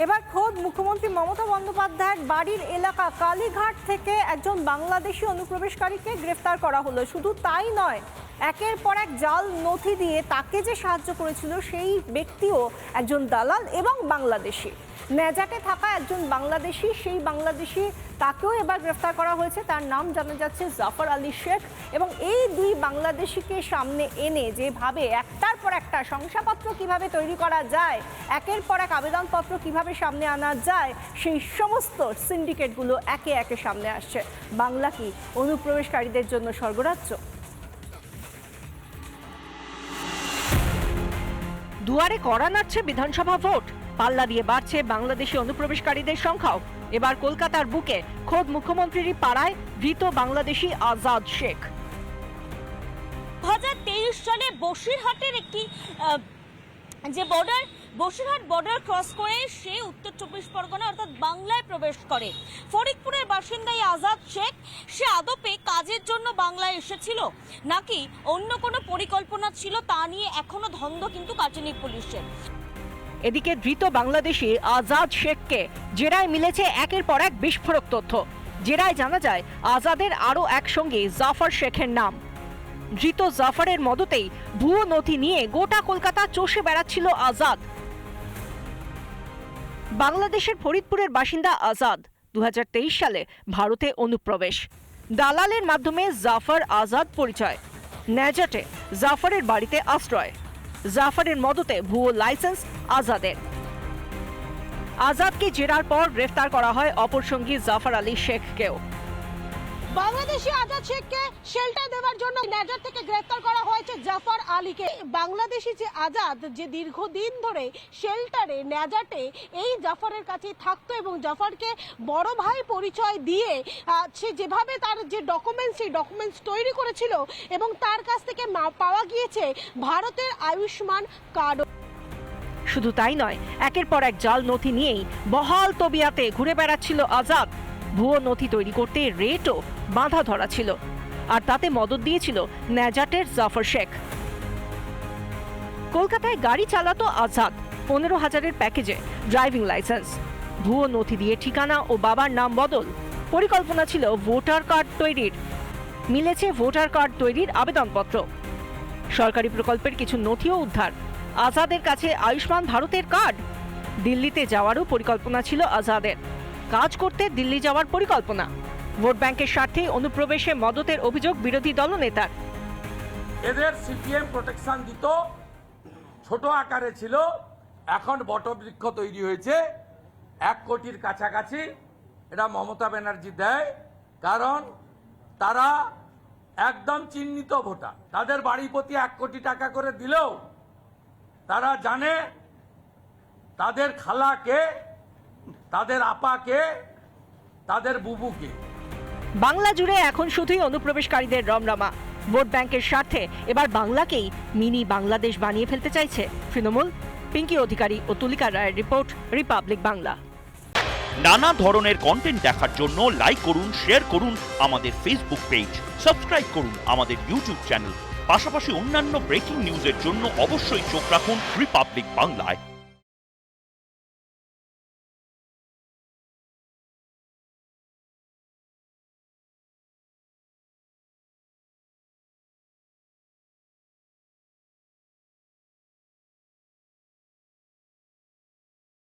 এবার খোদ মুখ্যমন্ত্রী মমতা বন্দ্যোপাধ্যায়ের বাড়ির এলাকা কালীঘাট থেকে একজন বাংলাদেশি অনুপ্রবেশকারীকে গ্রেফতার করা হলো। শুধু তাই নয়, একের পর এক জাল নথি দিয়ে তাকে যে সাহায্য করেছিল সেই ব্যক্তিও একজন দালাল এবং বাংলাদেশি। ন্যাজাটে থাকা একজন বাংলাদেশি, সেই বাংলাদেশি তাকেও এবার গ্রেফতার করা হয়েছে। তার নাম জানা যাচ্ছে জাফর আলী শেখ এবং এই দুই বাংলাদেশিকে সামনে এনে যেভাবে একটার পর একটা শংসাপত্র কীভাবে তৈরি করা যায়, একের পর এক আবেদনপত্র কীভাবে সামনে আনা যায়, সেই সমস্ত সিন্ডিকেটগুলো একে একে সামনে আসছে। বাংলা কি অনুপ্রবেশকারীদের জন্য স্বর্গরাজ্য? দুয়ারে করা নাড়ছে বিধানসভা ভোট। পাল্লা দিয়ে বাড়ছে বাংলাদেশি অনুপ্রবেশকারীদের সংখ্যাও। এবার কলকাতার বুকে খোদ মুখ্যমন্ত্রীরই পাড়ায় ধৃত বাংলাদেশি আজাদ শেখ। সালে বসিরহাটের একটি যে বর্ডার বসিরহাট বর্ডার ক্রস করে সে উত্তর চব্বিশ পরগনা অর্থাৎ বাংলায় প্রবেশ করে। ফরিদপুরের বাসিন্দা আজাদ শেখ, সে আদপে কাজের জন্য বাংলায় এসেছিল। নাকি অন্য কোনো পরিকল্পনা ছিল তা নিয়ে এখনও ধন্দ কিন্তু কাটেনি পুলিশের। এদিকে ধৃত বাংলাদেশি আজাদ শেখকে জেরায় মিলেছে একের পর এক বিস্ফোরক তথ্য। জেরায় জানা যায়, আজাদের আরও এক সঙ্গী জাফর শেখের নাম। ধৃত জাফরের মদতেই ভুয়ো নথি নিয়ে গোটা কলকাতা চষে বেড়াচ্ছিল আজাদ। বাংলাদেশের ফরিদপুরের বাসিন্দা আজাদ দু সালে ভারতে অনুপ্রবেশ। দালালের মাধ্যমে জাফর আজাদ পরিচয়। ন্যাজাটে জাফরের বাড়িতে আশ্রয়। জাফরের মদতে ভুয়ো লাইসেন্স আজাদের। আজাদকে জেরার পর গ্রেফতার করা হয় অপর সঙ্গী জাফর আলী শেখকেও। বাংলাদেশি আজাদ শেখকে জন্য নেজার থেকে গ্রেফতার করা হয়েছে জাফর আলীকে। বাংলাদেশি যে আজাদ, যে দীর্ঘদিন ধরে শেল্টারে নেজাটে এই জাফরের কাছে থাকতো এবং জাফরকে বড় ভাই পরিচয় দিয়ে সে যেভাবে তার যে ডকুমেন্টস সেই ডকুমেন্টস তৈরি করেছিল এবং তার কাছ থেকে পাওয়া গিয়েছে ভারতের আয়ুষ্মান কার্ড। শুধু তাই নয়, একের পর এক জাল নথি নিয়েই বহাল তবিয়াতে ঘুরে বেড়াচ্ছিল আজাদ। ভুয়ো নথি তৈরি করতে রেটও বাঁধা ধরা ছিল। আর তাতে মদত দিয়েছিল ন্যাজাটের জাফর শেখ। কলকাতায় গাড়ি চালাতো আজাদ, পনেরো হাজারের প্যাকেজে ড্রাইভিং লাইসেন্স। ভুয়ো নথি দিয়ে ঠিকানা ও বাবার নাম বদল, পরিকল্পনা ছিল ভোটার কার্ড তৈরির। মিলেছে ভোটার কার্ড তৈরির আবেদনপত্র। সরকারি প্রকল্পের কিছু নথিও উদ্ধার। আজাদের কাছে আয়ুষ্মান ভারতের কার্ড। দিল্লিতে যাওয়ারও পরিকল্পনা ছিল আজাদের। কাজ করতে দিল্লি যাওয়ার পরিকল্পনা। ভোট ব্যাংকের স্বার্থে অনুপ্রবেশে মদতের অভিযোগ বিরোধী দল দলনেতার। এদের সিপিএম প্রোটেকশন দিত, ছোট আকারে ছিল, এখন বটবৃক্ষ তৈরি হয়েছে, এক কোটির কাছাকাছি এটা মমতা ব্যানার্জি দেয়, কারণ তারা একদম চিহ্নিত ভোটার। তাদের বাড়ি প্রতি এক কোটি টাকা করে দিলেও তারা জানে তাদের খালাকে, তাদের আপাকে, তাদের বুবুকে। বাংলা জুড়ে এখন শুধুই অনুপ্রবেশকারীদের রমরমা। ভোট ব্যাংকের স্বার্থে এবার বাংলাকেই মিনি বাংলাদেশ বানিয়ে ফেলতে চাইছে তৃণমূল। পিঙ্কি অধিকারী ও তুলিকা রায়ের রিপোর্ট, রিপাবলিক বাংলা। নানা ধরনের কন্টেন্ট দেখার জন্য লাইক করুন শেয়ার করুন আমাদের ফেসবুক পেজ সাবস্ক্রাইব করুন আমাদের ইউটিউব চ্যানেল পাশাপাশি অন্যান্য ব্রেকিং নিউজের জন্য অবশ্যই চোখ রাখুন রিপাবলিক বাংলায়